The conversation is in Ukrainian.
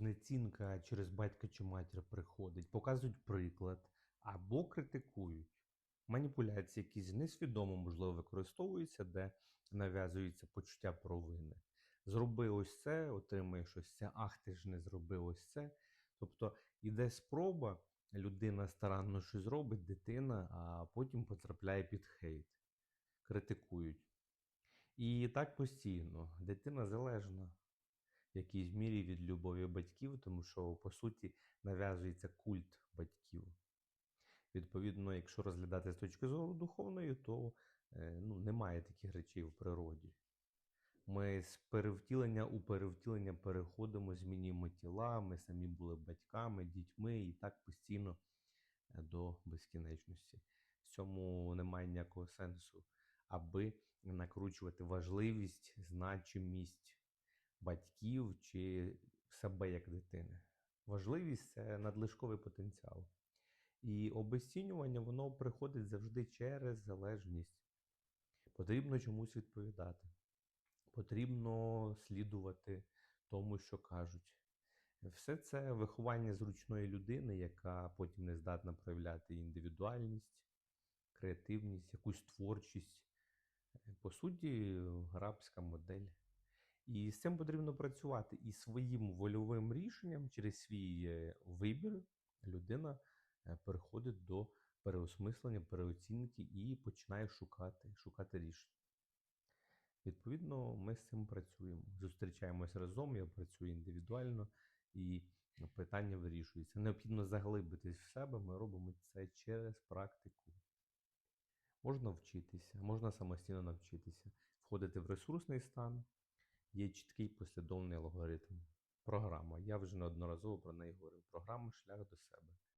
ну, через батька чи матір приходить, показують приклад або критикують. Маніпуляції, якісь несвідомо, можливо, використовуються, де нав'язується почуття провини. Зроби ось це, отримаєш ось це, ах, ти ж не зробив ось це. Тобто іде спроба, людина старанно щось робить, дитина, а потім потрапляє під хейт, критикують. І так постійно. Дитина залежна якійсь мірі від любові батьків, тому що, по суті, нав'язується культ батьків. Відповідно, якщо розглядати з точки зору духовної, то е, ну, немає таких речей в природі. Ми з перевтілення у перевтілення переходимо, змінюємо тіла, ми самі були батьками, дітьми і так постійно е, до безкінечності. В цьому немає ніякого сенсу, аби накручувати важливість, значимість батьків чи себе як дитини. Важливість це надлишковий потенціал. І обесцінювання воно приходить завжди через залежність. Потрібно чомусь відповідати. Потрібно слідувати тому, що кажуть. Все це виховання зручної людини, яка потім не здатна проявляти індивідуальність, креативність, якусь творчість. По суті, рабська модель. І з цим потрібно працювати. І своїм вольовим рішенням через свій е, вибір людина е, переходить до переосмислення, переоцінки і починає шукати, шукати рішення. Відповідно, ми з цим працюємо. Зустрічаємось разом, я працюю індивідуально, і питання вирішується. Необхідно заглибитись в себе, ми робимо це через практику. Можна вчитися, можна самостійно навчитися, входити в ресурсний стан, є чіткий послідовний алгоритм. Програма. Я вже неодноразово про неї говорив. Програма шлях до себе.